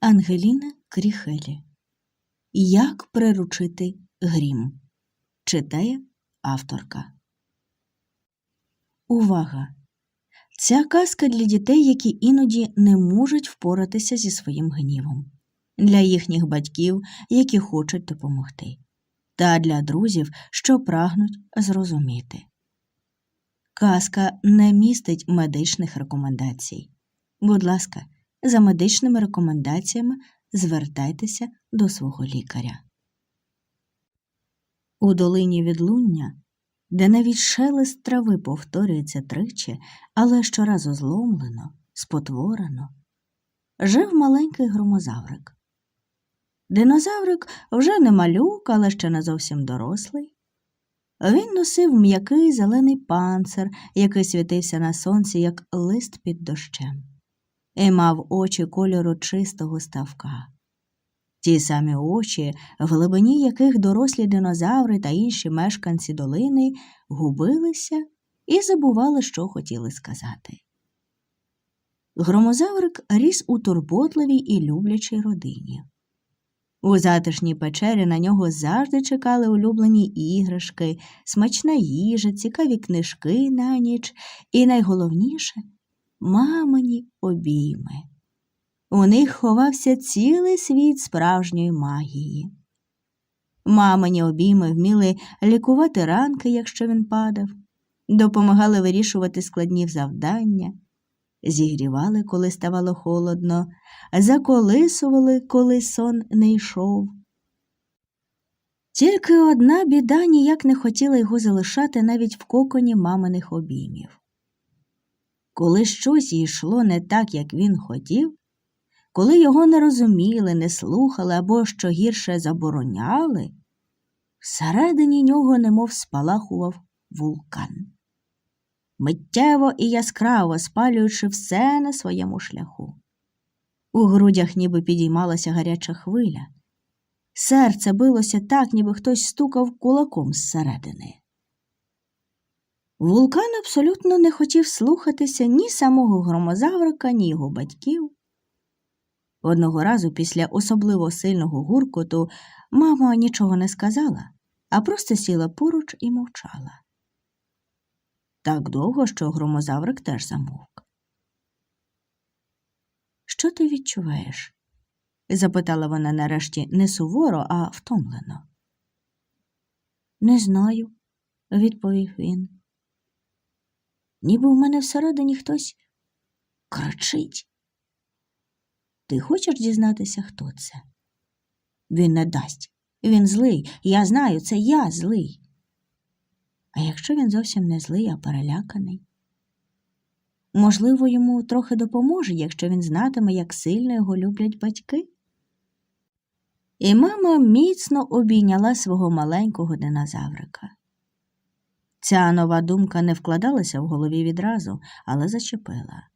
Ангеліна Кріхелі. Як приручити грім? Читає авторка. Увага! Ця казка для дітей, які іноді не можуть впоратися зі своїм гнівом, для їхніх батьків, які хочуть допомогти, та для друзів, що прагнуть зрозуміти. Казка не містить медичних рекомендацій. Будь ласка, за медичними рекомендаціями звертайтеся до свого лікаря. У долині відлуння, де навіть шелест трави повторюється тричі, але щоразу зломлено, спотворено, жив маленький громозаврик. Динозаврик вже не малюк, але ще не зовсім дорослий. Він носив м'який зелений панцир, який світився на сонці, як лист під дощем, і мав очі кольору чистого ставка. Ті самі очі, в глибині яких дорослі динозаври та інші мешканці долини губилися і забували, що хотіли сказати. Громозаврик ріс у турботливій і люблячій родині. У затишній печері на нього завжди чекали улюблені іграшки, смачна їжа, цікаві книжки на ніч і найголовніше мамині обійми. У них ховався цілий світ справжньої магії. Мамині обійми вміли лікувати ранки, якщо він падав, допомагали вирішувати складні завдання, зігрівали, коли ставало холодно, заколисували, коли сон не йшов. Тільки одна біда ніяк не хотіла його залишати навіть в коконі маминих обіймів. Коли щось йшло не так, як він хотів, коли його не розуміли, не слухали або, що гірше, забороняли, всередині нього немов спалахував вулкан. Миттєво і яскраво спалюючи все на своєму шляху. У грудях ніби підіймалася гаряча хвиля. Серце билося так, ніби хтось стукав кулаком зсередини. Вулкан абсолютно не хотів слухатися ні самого громозаврика, ні його батьків. Одного разу після особливо сильного гуркоту мама нічого не сказала, а просто сіла поруч і мовчала. Так довго, що громозаврик теж замовк. Що ти відчуваєш? запитала вона нарешті не суворо, а втомлено. Не знаю, відповів він. Ніби в мене всередині хтось кричить. Ти хочеш дізнатися, хто це? Він не дасть. Він злий. Я знаю, це я злий. А якщо він зовсім не злий, а переляканий? Можливо, йому трохи допоможе, якщо він знатиме, як сильно його люблять батьки. І мама міцно обійняла свого маленького динозаврика. Ця нова думка не вкладалася в голові відразу, але зачепила.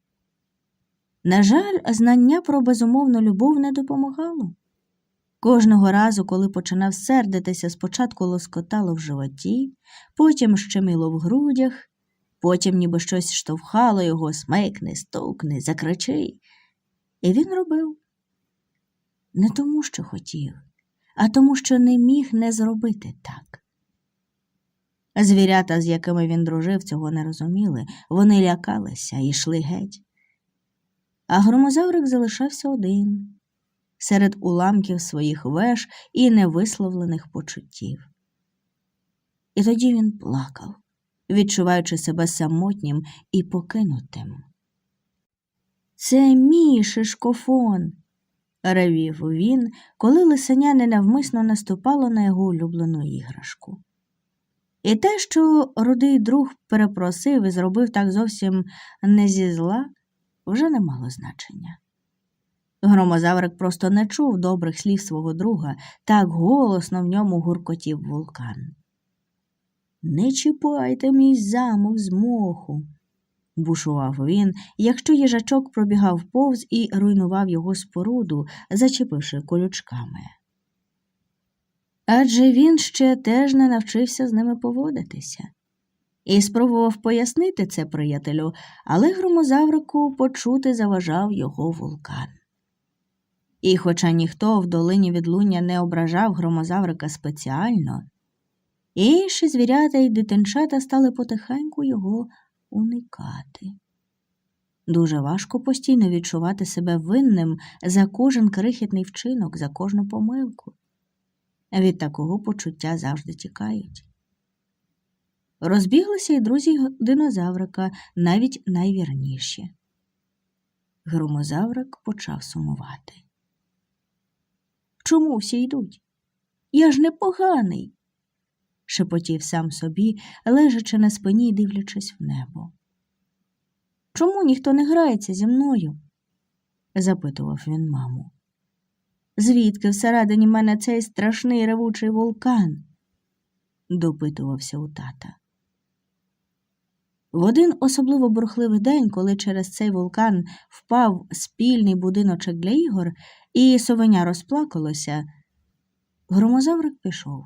На жаль, знання про безумовну любов не допомагало. Кожного разу, коли починав сердитися, спочатку лоскотало в животі, потім щеміло в грудях, потім ніби щось штовхало його, смикни, стукни, закричи. І він робив не тому, що хотів, а тому, що не міг не зробити так. Звірята, з якими він дружив, цього не розуміли, вони лякалися і йшли геть. А громозаврик залишався один серед уламків своїх веж і невисловлених почуттів. І тоді він плакав, відчуваючи себе самотнім і покинутим. Це мій шишкофон, ревів він, коли лисеня ненавмисно наступало на його улюблену іграшку. І те, що рудий друг перепросив і зробив так зовсім не зі зла, вже не мало значення. Громозаврик просто не чув добрих слів свого друга, так голосно в ньому гуркотів вулкан. Не чіпайте мій замок з моху, бушував він, якщо їжачок пробігав повз і руйнував його споруду, зачепивши колючками. Адже він ще теж не навчився з ними поводитися. І спробував пояснити це приятелю, але громозаврику почути заважав його вулкан. І хоча ніхто в долині відлуння не ображав громозаврика спеціально, інші звірята й дитинчата стали потихеньку його уникати. Дуже важко постійно відчувати себе винним за кожен крихітний вчинок, за кожну помилку. Від такого почуття завжди тікають. Розбіглися й друзі динозаврика, навіть найвірніші. Громозаврик почав сумувати. Чому всі йдуть? Я ж непоганий, шепотів сам собі, лежачи на спині й дивлячись в небо. Чому ніхто не грається зі мною? запитував він маму. Звідки всередині мене цей страшний ревучий вулкан? допитувався у тата. В один особливо бурхливий день, коли через цей вулкан впав спільний будиночок для ігор, і совеня розплакалося, громозаврик пішов.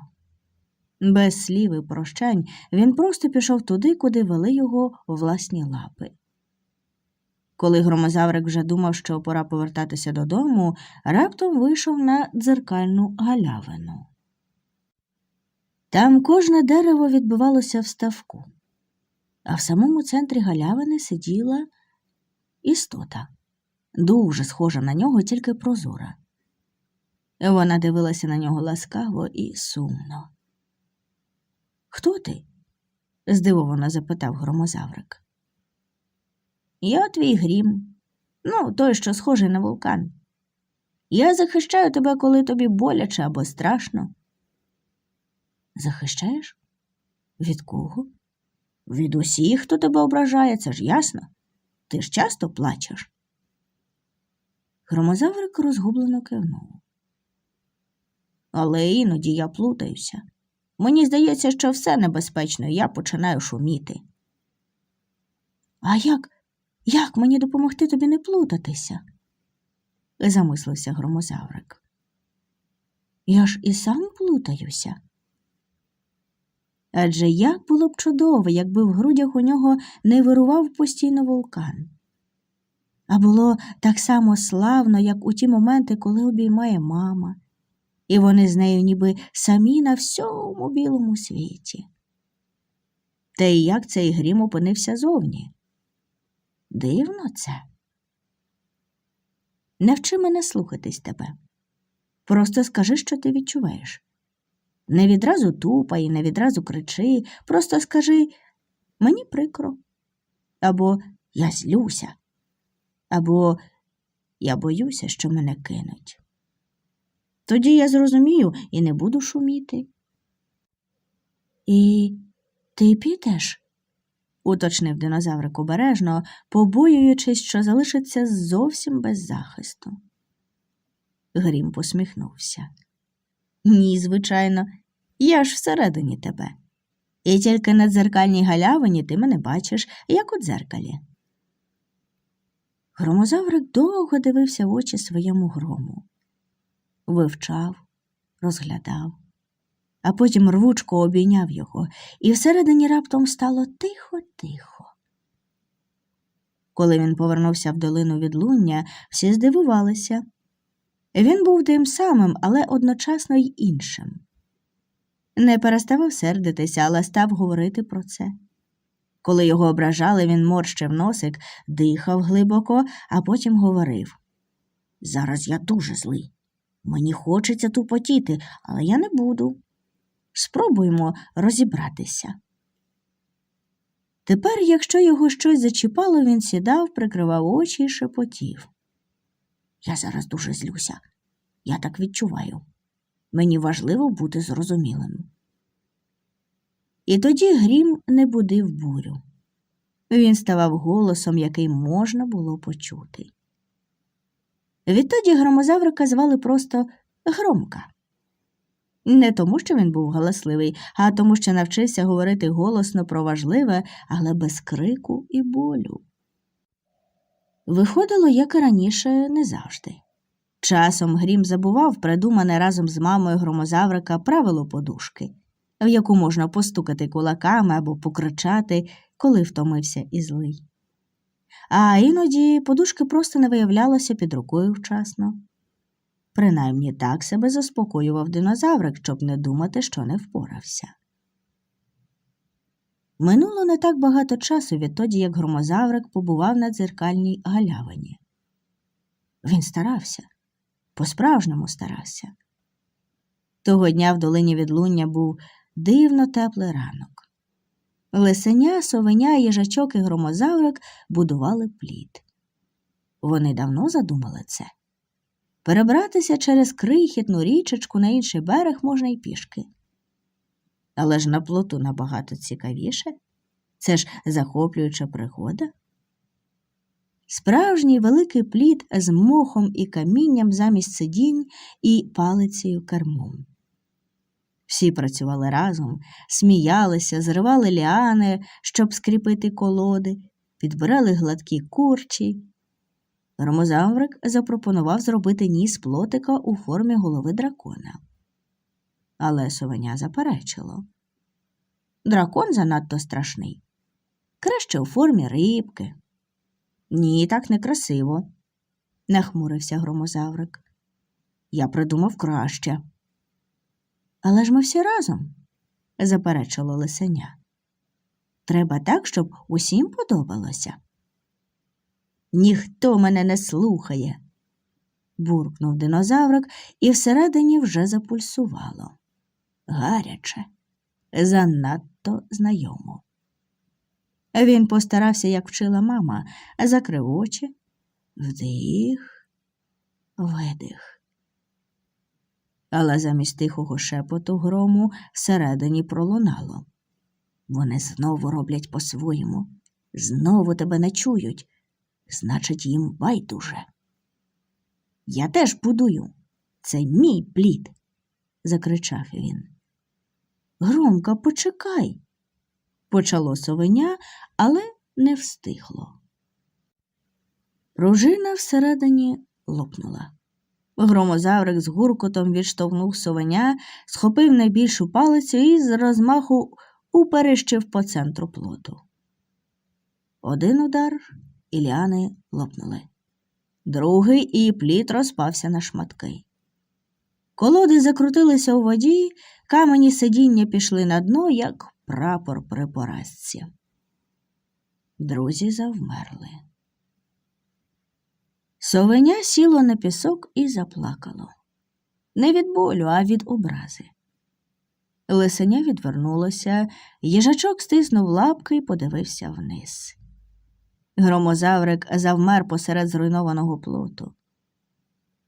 Без слів і прощань він просто пішов туди, куди вели його власні лапи. Коли громозаврик вже думав, що пора повертатися додому, раптом вийшов на дзеркальну галявину. Там кожне дерево відбивалося в ставку, а в самому центрі галявини сиділа істота, дуже схожа на нього, тільки прозора. Вона дивилася на нього ласкаво і сумно. Хто ти? здивовано запитав громозаврик. Я твій грім, ну, той, що схожий на вулкан. Я захищаю тебе, коли тобі боляче або страшно. Захищаєш? Від кого? Від усіх, хто тебе ображає, це ж ясно. Ти ж часто плачеш. Громозаврик розгублено кивнув. Але іноді я плутаюся. Мені здається, що все небезпечно, і я починаю шуміти. А як? Як мені допомогти тобі не плутатися? замислився громозаврик. Я ж і сам плутаюся. Адже як було б чудово, якби в грудях у нього не вирував постійно вулкан. А було так само славно, як у ті моменти, коли обіймає мама, і вони з нею ніби самі на всьому білому світі. Та й як цей грім опинився зовні? Дивно це. Навчи мене слухатись тебе. Просто скажи, що ти відчуваєш. Не відразу тупай не відразу кричи, просто скажи мені прикро. Або я злюся, або я боюся, що мене кинуть. Тоді я зрозумію і не буду шуміти. І ти підеш? Уточнив динозаврик обережно, побоюючись, що залишиться зовсім без захисту. Грім посміхнувся. Ні, звичайно, я ж всередині тебе. І тільки на дзеркальній галявині ти мене бачиш, як у дзеркалі. Громозаврик довго дивився в очі своєму грому, вивчав, розглядав, а потім рвучко обійняв його, і всередині раптом стало тихо-тихо. Коли він повернувся в долину відлуння, всі здивувалися. Він був тим самим, але одночасно й іншим. Не переставав сердитися, але став говорити про це. Коли його ображали, він морщив носик, дихав глибоко, а потім говорив Зараз я дуже злий. Мені хочеться тупотіти, але я не буду. Спробуємо розібратися. Тепер, якщо його щось зачіпало, він сідав, прикривав очі і шепотів. Я зараз дуже злюся. Я так відчуваю. Мені важливо бути зрозумілим. І тоді грім не будив бурю. Він ставав голосом, який можна було почути. Відтоді громозаврика звали просто Громка. Не тому, що він був галасливий, а тому, що навчився говорити голосно про важливе, але без крику і болю. Виходило, як і раніше, не завжди. Часом Грім забував придумане разом з мамою громозаврика правило подушки, в яку можна постукати кулаками або покричати, коли втомився і злий. А іноді подушки просто не виявлялося під рукою вчасно. Принаймні так себе заспокоював динозаврик, щоб не думати, що не впорався. Минуло не так багато часу відтоді, як громозаврик побував на дзеркальній галявині. Він старався, по-справжньому старався. Того дня в долині відлуння був дивно теплий ранок. Лисеня, совеня, їжачок і громозаврик будували плід. Вони давно задумали це. Перебратися через крихітну річечку на інший берег можна й пішки. Але ж на плоту набагато цікавіше. Це ж захоплююча пригода. Справжній великий плід з мохом і камінням замість сидінь і палицею кермом. Всі працювали разом, сміялися, зривали ліани, щоб скріпити колоди, підбирали гладкі курчі. Ромозаврик запропонував зробити ніс плотика у формі голови дракона. Але совеня заперечило. Дракон занадто страшний. Краще у формі рибки. Ні, так некрасиво, нахмурився громозаврик. Я придумав краще. Але ж ми всі разом, заперечило лисеня. Треба так, щоб усім подобалося. Ніхто мене не слухає, буркнув динозаврик, і всередині вже запульсувало. Гаряче, занадто знайомо. Він постарався, як вчила мама, закрив очі, вдих, видих. Але замість тихого шепоту грому всередині пролунало. Вони знову роблять по-своєму, знову тебе не чують, значить, їм байдуже. Я теж будую. Це мій плід, закричав він. Громка, почекай, почало совеня, але не встигло. Пружина всередині лопнула. Громозаврик з гуркотом відштовхнув совеня, схопив найбільшу палицю і з розмаху уперещив по центру плоту. Один удар і ліани лопнули. Другий і плід розпався на шматки. Колоди закрутилися у воді, камені сидіння пішли на дно, як прапор при поразці. Друзі завмерли. Совеня сіло на пісок і заплакало. Не від болю, а від образи. Лисеня відвернулося, їжачок стиснув лапки і подивився вниз. Громозаврик завмер посеред зруйнованого плоту.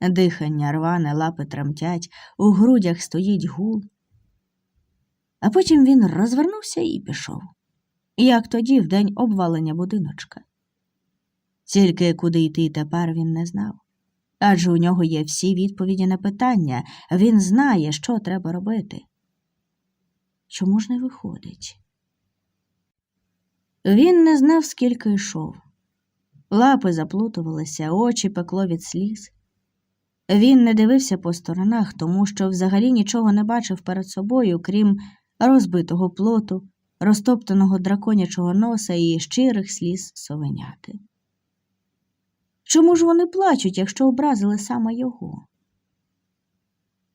Дихання рване, лапи тремтять, у грудях стоїть гул. А потім він розвернувся і пішов, як тоді, в день обвалення будиночка. Тільки куди йти тепер він не знав. Адже у нього є всі відповіді на питання, він знає, що треба робити. Чому ж не виходить? Він не знав, скільки йшов. Лапи заплутувалися, очі пекло від сліз. Він не дивився по сторонах, тому що взагалі нічого не бачив перед собою, крім розбитого плоту, розтоптаного драконячого носа і щирих сліз совеняти. Чому ж вони плачуть, якщо образили саме його?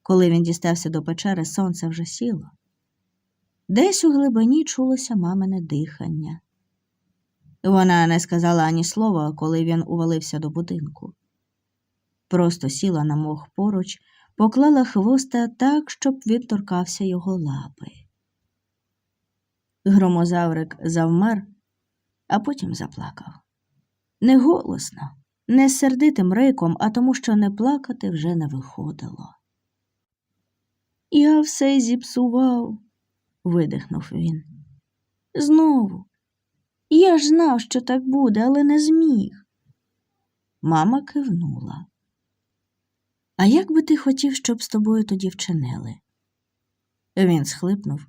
Коли він дістався до печери, сонце вже сіло. Десь у глибині чулося мамине дихання. Вона не сказала ані слова, коли він увалився до будинку. Просто сіла на мох поруч, поклала хвоста так, щоб він торкався його лапи. Громозаврик завмер, а потім заплакав. Не голосно, не сердитим риком, а тому, що не плакати вже не виходило. Я все зіпсував, видихнув він. Знову. Я ж знав, що так буде, але не зміг. Мама кивнула. А як би ти хотів, щоб з тобою тоді вчинили? Він схлипнув,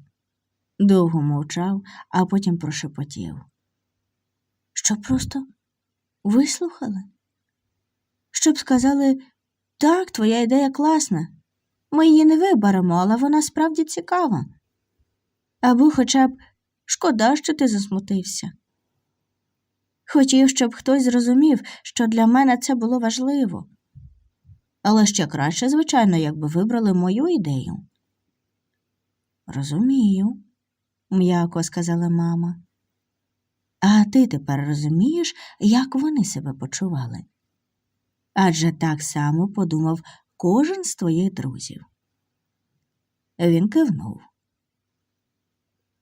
довго мовчав, а потім прошепотів. Що просто вислухали? Щоб сказали так, твоя ідея класна. Ми її не виберемо, але вона справді цікава. Або хоча б шкода, що ти засмутився. Хотів, щоб хтось зрозумів, що для мене це було важливо. Але ще краще, звичайно, якби вибрали мою ідею. Розумію, м'яко сказала мама. А ти тепер розумієш, як вони себе почували? Адже так само подумав кожен з твоїх друзів. Він кивнув.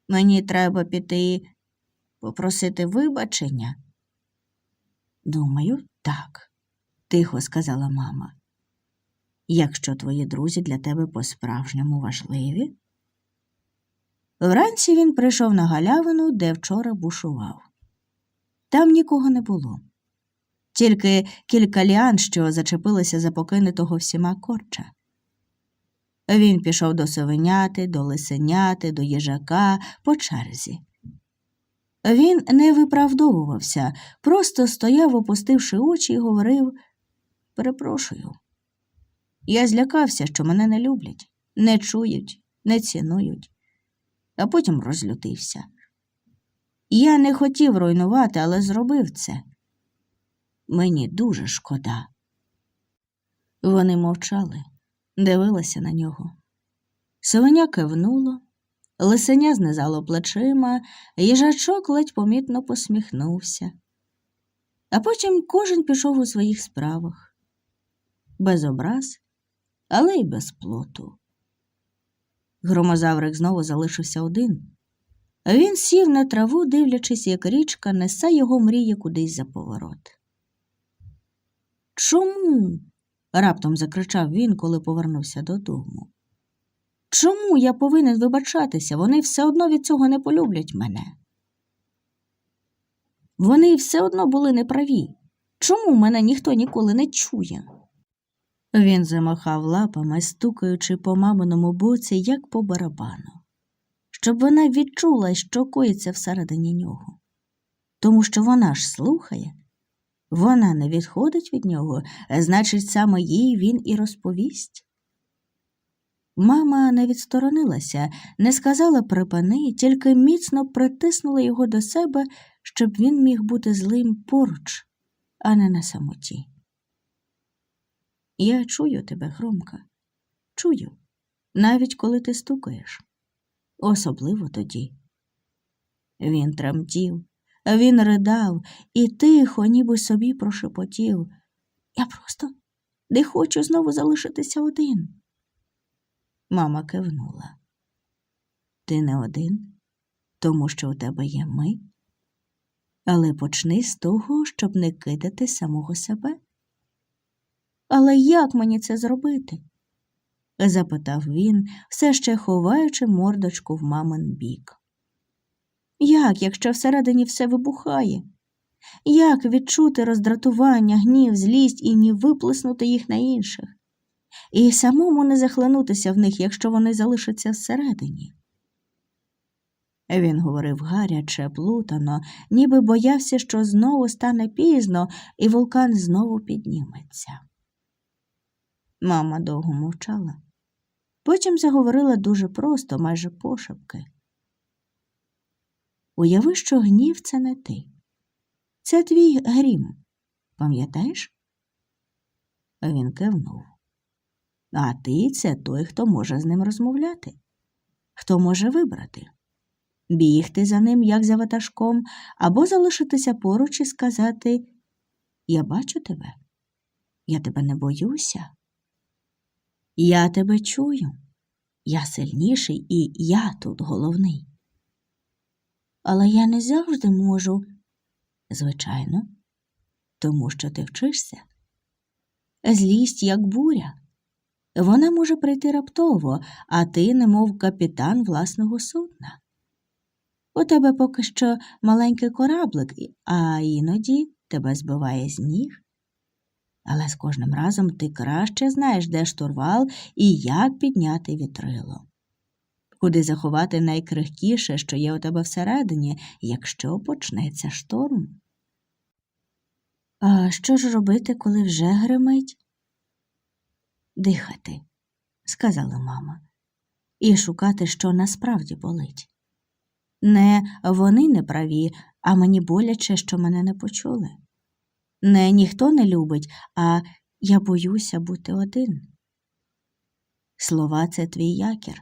Мені треба піти попросити вибачення. Думаю, так, тихо сказала мама. Якщо твої друзі для тебе по-справжньому важливі. Вранці він прийшов на галявину, де вчора бушував. Там нікого не було, тільки кілька ліан, що зачепилися за покинутого всіма корча. Він пішов до совеняти, до лисеняти, до їжака по черзі. Він не виправдовувався, просто стояв, опустивши очі, і говорив Перепрошую. Я злякався, що мене не люблять, не чують, не цінують, а потім розлютився. Я не хотів руйнувати, але зробив це. Мені дуже шкода. Вони мовчали, дивилися на нього. Совеня кивнуло, лисеня знизало плечима, їжачок ледь помітно посміхнувся. А потім кожен пішов у своїх справах, без образ, але й без плоту. Громозаврик знову залишився один. Він сів на траву, дивлячись, як річка несе його мрії кудись за поворот. Чому? раптом закричав він, коли повернувся додому. Чому я повинен вибачатися? Вони все одно від цього не полюблять мене. Вони все одно були неправі. Чому мене ніхто ніколи не чує? Він замахав лапами, стукаючи по маминому боці, як по барабану, щоб вона відчула, що коїться всередині нього. Тому що вона ж слухає, вона не відходить від нього, значить, саме їй він і розповість. Мама не відсторонилася, не сказала припини, тільки міцно притиснула його до себе, щоб він міг бути злим поруч, а не на самоті. Я чую тебе, Громка, чую, навіть коли ти стукаєш, особливо тоді. Він тремтів, він ридав і тихо, ніби собі прошепотів. Я просто не хочу знову залишитися один. Мама кивнула. Ти не один, тому що у тебе є ми. Але почни з того, щоб не кидати самого себе. Але як мені це зробити? запитав він, все ще ховаючи мордочку в мамин бік. Як, якщо всередині все вибухає? Як відчути роздратування, гнів, злість і не виплеснути їх на інших? І самому не захлинутися в них, якщо вони залишаться всередині. Він говорив гаряче, плутано, ніби боявся, що знову стане пізно, і вулкан знову підніметься. Мама довго мовчала. Потім заговорила дуже просто, майже пошепки. Уяви, що гнів це не ти. Це твій грім. Пам'ятаєш? Він кивнув. А ти це той, хто може з ним розмовляти, хто може вибрати, бігти за ним, як за ватажком, або залишитися поруч і сказати Я бачу тебе, я тебе не боюся. Я тебе чую, я сильніший і я тут головний. Але я не завжди можу, звичайно, тому що ти вчишся. Злість, як буря. Вона може прийти раптово, а ти, немов капітан власного судна. У тебе поки що маленький кораблик, а іноді тебе збиває з ніг. Але з кожним разом ти краще знаєш, де штурвал і як підняти вітрило. Куди заховати найкрихкіше, що є у тебе всередині, якщо почнеться шторм. А що ж робити, коли вже гримить? Дихати, сказала мама, і шукати, що насправді болить. Не вони не праві, а мені боляче, що мене не почули. Не ніхто не любить, а Я боюся бути один. Слова це твій якір.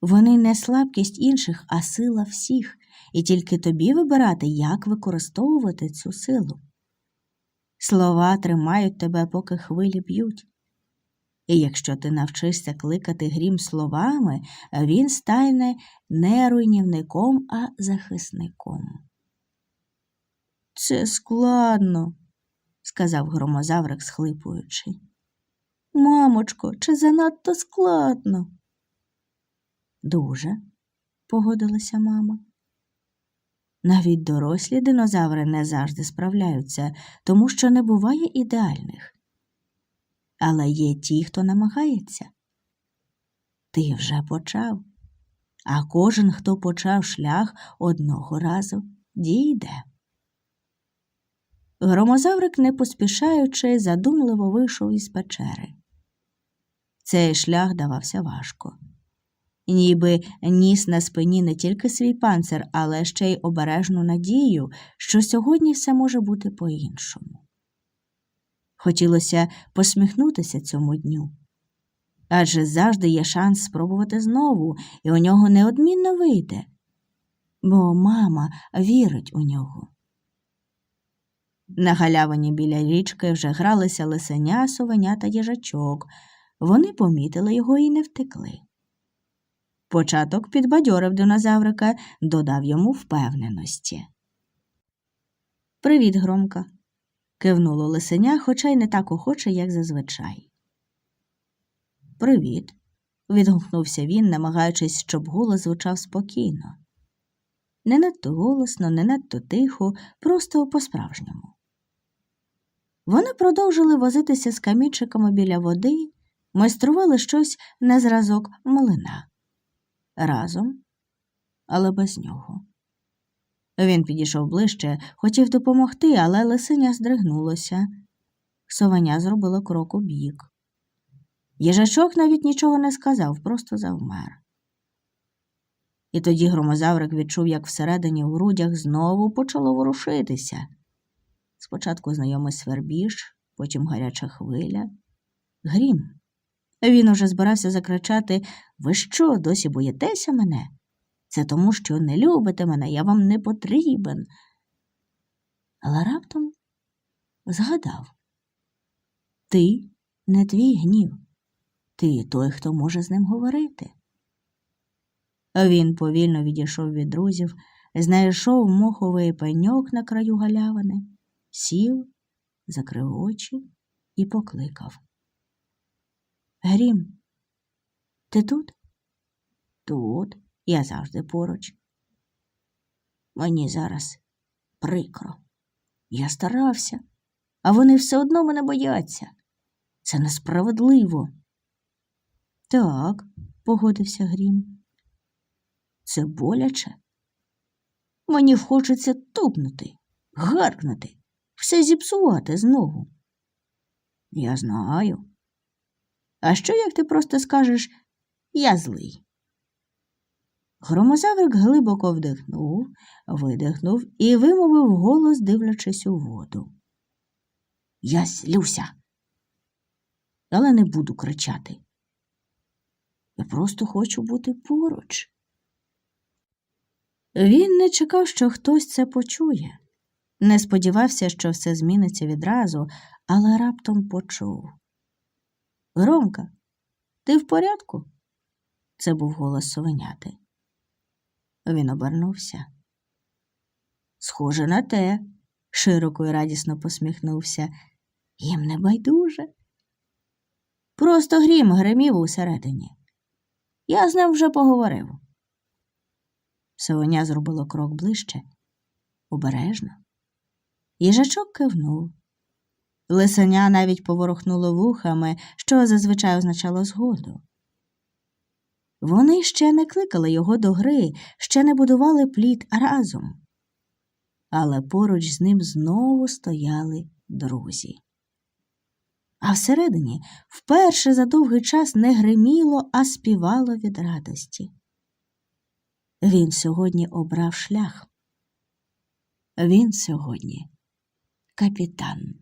Вони не слабкість інших, а сила всіх, і тільки тобі вибирати, як використовувати цю силу. Слова тримають тебе, поки хвилі б'ють. І якщо ти навчишся кликати грім словами, він стане не руйнівником, а захисником. Це складно, сказав громозаврик, схлипуючи. Мамочко, чи занадто складно? Дуже, погодилася мама. Навіть дорослі динозаври не завжди справляються, тому що не буває ідеальних. Але є ті, хто намагається. Ти вже почав, а кожен, хто почав шлях, одного разу дійде. Громозаврик, не поспішаючи, задумливо вийшов із печери. Цей шлях давався важко. Ніби ніс на спині не тільки свій панцир, але ще й обережну надію, що сьогодні все може бути по-іншому. Хотілося посміхнутися цьому дню. Адже завжди є шанс спробувати знову, і у нього неодмінно вийде, бо мама вірить у нього. На галявині біля річки вже гралися лисеня, совеня та їжачок. Вони помітили його і не втекли. Початок підбадьорив динозаврика, додав йому впевненості. Привіт, Громка. Кивнуло лисеня, хоча й не так охоче, як зазвичай. Привіт. відгукнувся він, намагаючись, щоб голос звучав спокійно. Не надто голосно, не надто тихо, просто по-справжньому. Вони продовжили возитися з камінчиками біля води, майстрували щось на зразок млина. Разом, але без нього. Він підійшов ближче, хотів допомогти, але лисиня здригнулося. Совеня зробила крок у бік. Їжачок навіть нічого не сказав, просто завмер. І тоді громозаврик відчув, як всередині у грудях знову почало ворушитися. Спочатку знайомий свербіж, потім гаряча хвиля. Грім. Він уже збирався закричати Ви що, досі боїтеся мене? Це тому, що не любите мене, я вам не потрібен. Але раптом згадав Ти не твій гнів, ти той, хто може з ним говорити. Він повільно відійшов від друзів, знайшов моховий пеньок на краю галявини, сів, закрив очі і покликав. Грім, ти тут? Тут, я завжди поруч. Мені зараз прикро. Я старався, а вони все одно мене бояться. Це несправедливо. Так, погодився Грім. Це боляче. Мені хочеться тупнути, гаркнути, все зіпсувати знову. Я знаю. А що, як ти просто скажеш я злий? Громозаврик глибоко вдихнув, видихнув і вимовив голос, дивлячись у воду. Я злюся, але не буду кричати. Я просто хочу бути поруч. Він не чекав, що хтось це почує, не сподівався, що все зміниться відразу, але раптом почув. Громка, ти в порядку? Це був голос совеняти. Він обернувся. Схоже на те, широко і радісно посміхнувся. Їм не байдуже. Просто грім гримів усередині. Я з ним вже поговорив. Совеня зробило крок ближче, обережно. Їжачок кивнув. Лисеня навіть поворухнуло вухами, що зазвичай означало згоду. Вони ще не кликали його до гри, ще не будували плід разом. Але поруч з ним знову стояли друзі. А всередині вперше за довгий час не гриміло, а співало від радості. Він сьогодні обрав шлях. Він сьогодні капітан.